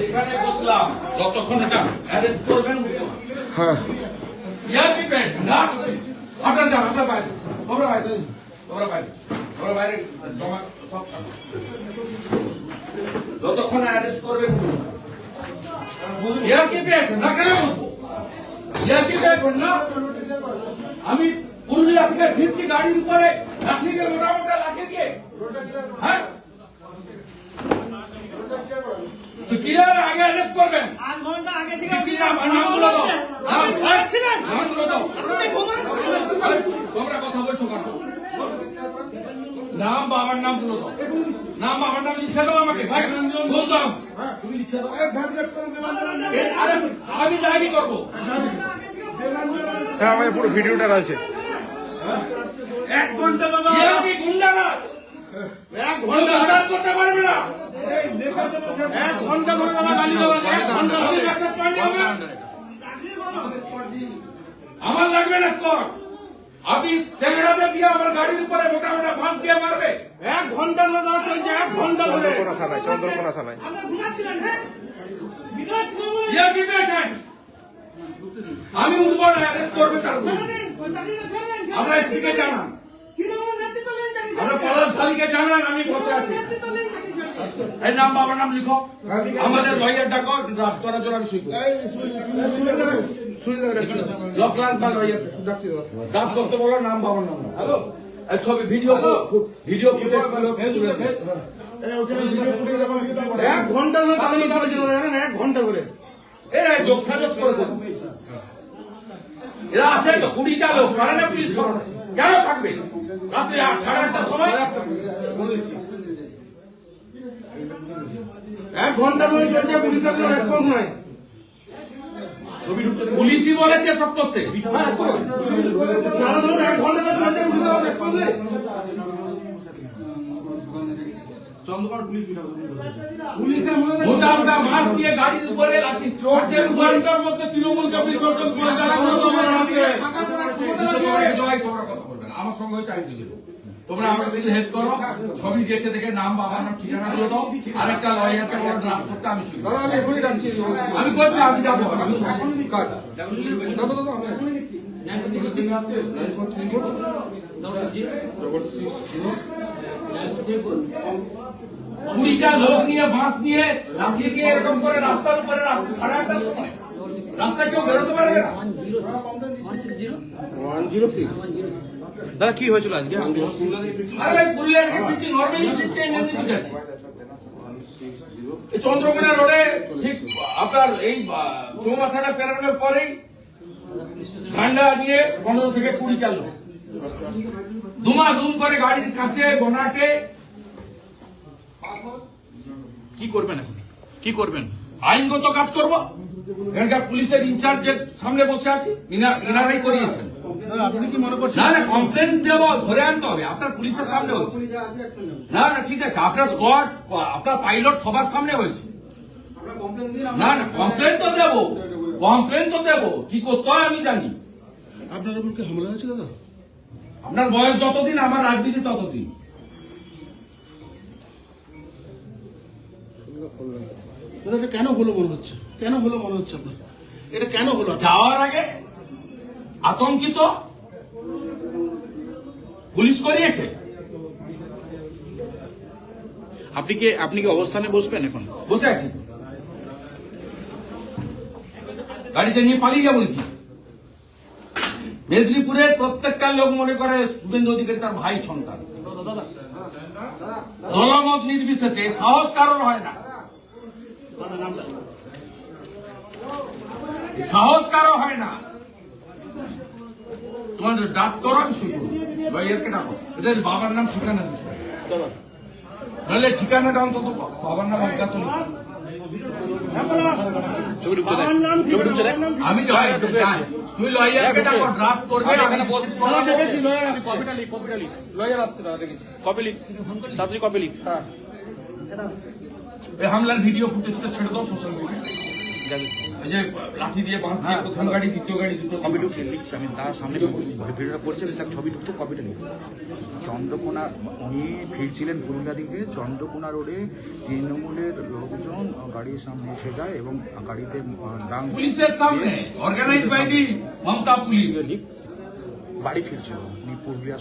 এখানে বসলাম। যতক্ষণ এটা অ্যারেস্ট করবেন ইয়ার কি পেয়েছেন না? আপনার যান আপনার বাইরে। তোমরা বাইরে তোমরা বাইরে তোমরা বাইরে জমা সব থাকো। যতক্ষণ অ্যারেস্ট করবেন ইয়ার পেয়েছেন না কেন বসবো? ইয়ার পেয়েছেন না? আমি পুরুলিয়া থেকে ফিরছি গাড়ির উপরে। লাঠি দিয়ে মোটা মোটা লাঠি দিয়ে হ্যাঁ? তো কিরার আগে অ্যারেস্ট করবেন? আধ ঘণ্টা আগে থেকে দাও আপনি ঘুমাচ্ছিলেন? তোমরা কথা বলছো কেন? নাম বাবার নামগুলো দাও নাম বাবার নাম লিখে দাও আমাকে ভাই। বল দাও তুমি লিখে দাও আরে আমি ডায়েরি করব। স্যার আমাদের পুরো ভিডিওটা রয়েছে এক ঘণ্টা দাদা গুন্ডারাজ? এক বলতে হঠাৎ করতে পারবে না। এক ঘণ্টা ধরে দাদা গালি দেওয়া এক ঘণ্টা ধরে। মেসেজ পাঠিয়ে হবে আমার লাগবে না স্কট আপনি চ্যাংড়াতে দিয়ে আমার গাড়ির উপরে মোটা মোটা বাঁশ দিয়ে মারবে এক ঘণ্টা ধরে দাদা চলছে এক ঘণ্টা ধরে চন্দ্রকোনা থানায় চন্দ্রকোনা থানায় আপনারা ঘুমাচ্ছিলেন হ্যাঁ বিরাট খবর ইয়া কি পেয়েছেন আমি উঠবো না অ্যারেস্ট করবে তার আপনার স্ত্রীকে জানান আপনার পলাশ শালীকে জানান আমি বসে আছি এই নাম বাবার নাম লিখো। আমাদের লয়ার ডাকো করার জন্য আমি সই লকলান বা লয়ার ড্রাফট করতে বলো নাম বাবার নাম। হ্যালো? ছবি ভিডিও ভিডিও এক ঘণ্টা ধরে গালি চলছে দাদা জানেন এক ঘণ্টা ধরে। এরা যোগ সাজস করে এরা আছে তো কুড়িটা লোক পারে না পুলিশ কেন থাকবে? রাত্রি সাড়ে আটটার সময়? এক ঘণ্টা ধরে চলছে পুলিশের কোনো রেসপন্স নাই। পুলিশই বলেছে সব করতে এক ঘণ্টা ধরে চলছে পুলিশের কোনো রেসপন্স নেই। পুলিশের মধ্যে মোটা মোটা মাছ দিয়ে গাড়ির উপরে লাঠি চড়ছে ঘণ্টার মধ্যে করে যারা। আমার সঙ্গে হয়েছে আমি বুঝে দেবো। তোমরা আমাকে শুধু হেল্প করো। ছবি দেখে দেখে নাম বাবার নাম ঠিকানা গুলো দাও। আরেকটা লয়ারকে বলো ড্রাফট করতে আমি শুরু আমি এখনই ডাকছি। আমি করছি আমি যাব আমি কুড়িটা লোক নিয়ে বাঁশ নিয়ে লাঠি নিয়ে এরকম করে রাস্তার উপরে রাত্রি সাড়ে আটটার সময়। রাস্তায় কেউ বেরোতে পারবে না? ওয়ান জিরো সিক্স দাদা কি হয়েছিল আজকে? চন্দ্রকোনা রোডে ঠিক আপনার এই চৌমাথাটা পেরানোর পরেই ঠান্ডা নিয়ে পনেরো থেকে কুড়ি চাল দুমা দুম করে গাড়ির কাছে বনাটে কি করবেন এখন? কি করবেন? আইনগত কাজ করব। এখানকার পুলিশের ইনচার্জের সামনে বসে আছি ইনা- ইনারাই করিয়েছেন। আপনি কি মনে করছেন? না না কমপ্লেন দেব ধরে আনতে হবে। আপনার পুলিশের সামনে হচ্ছে না না ঠিক আছে। আপনার স্কোয়াড আপনার পাইলট সবার সামনে হয়েছে। না না কমপ্লেন তো দেবো। কমপ্লেন তো দেবো। কি করতে হয় আমি জানি। আপনার উপর কি হামলা হয়েছে দাদা? আপনার বয়স যতদিন আমার রাজনীতি ততদিন। কেন হলো মনে হচ্ছে? কেন হলো মনে হচ্ছে আপনার? এটা কেন হলো যাওয়ার আগে আতঙ্কিত? পুলিশ করিয়েছে? আপনি কি আপনি কি অবস্থানে বসবেন এখন? বসে আছি। গাড়িতে নিয়ে পালিয়ে যাব কি মেদিনীপুরের প্রত্যেকটা লোক মনে করে শুভেন্দু অধিকারী তার ভাই সন্তান। দলমত নির্বিশেষে সাহস কারণ হয় না। সাহস কারও হয় না। তোমাদের ডাক করো আমি শুরু লয়ারকে ডাকো। এটা বাবার নাম ঠিকানা। নাহলে ঠিকানাটা অন্তত বাবার নাম অজ্ঞাত আমি তুই লয়ারকে ডাকো ড্রাফট করবে এখানে বস- লয়ার আসছে। কপিটা লিখ কপিটা লিখ। লয়ার আসছে কপি লিখ। তাড়াতাড়ি কপি লিখ। এই হামলার ভিডিও ফুটেজটা ছেড়ে দাও সোশ্যাল মিডিয়া এই যে লাঠি দিয়ে বাঁশ দিয়ে প্রথম গাড়ি দ্বিতীয় গাড়ি দুটো কপি ঢুকছে আমি তার সামনে ভিডিওটা করছি তার ছবি ঢুকতে কপিটা লিখ চন্দ্রকোনা উনি ফিরছিলেন পুরুলিয়া দিকে চন্দ্রকোনা রোডে তৃণমূলের লোকজন গাড়ির সামনে এসে যায় এবং গাড়িতে পুলিশের সামনে organise by the Mamata police. বাড়ি ফিরছিল উনি পুরুলিয়া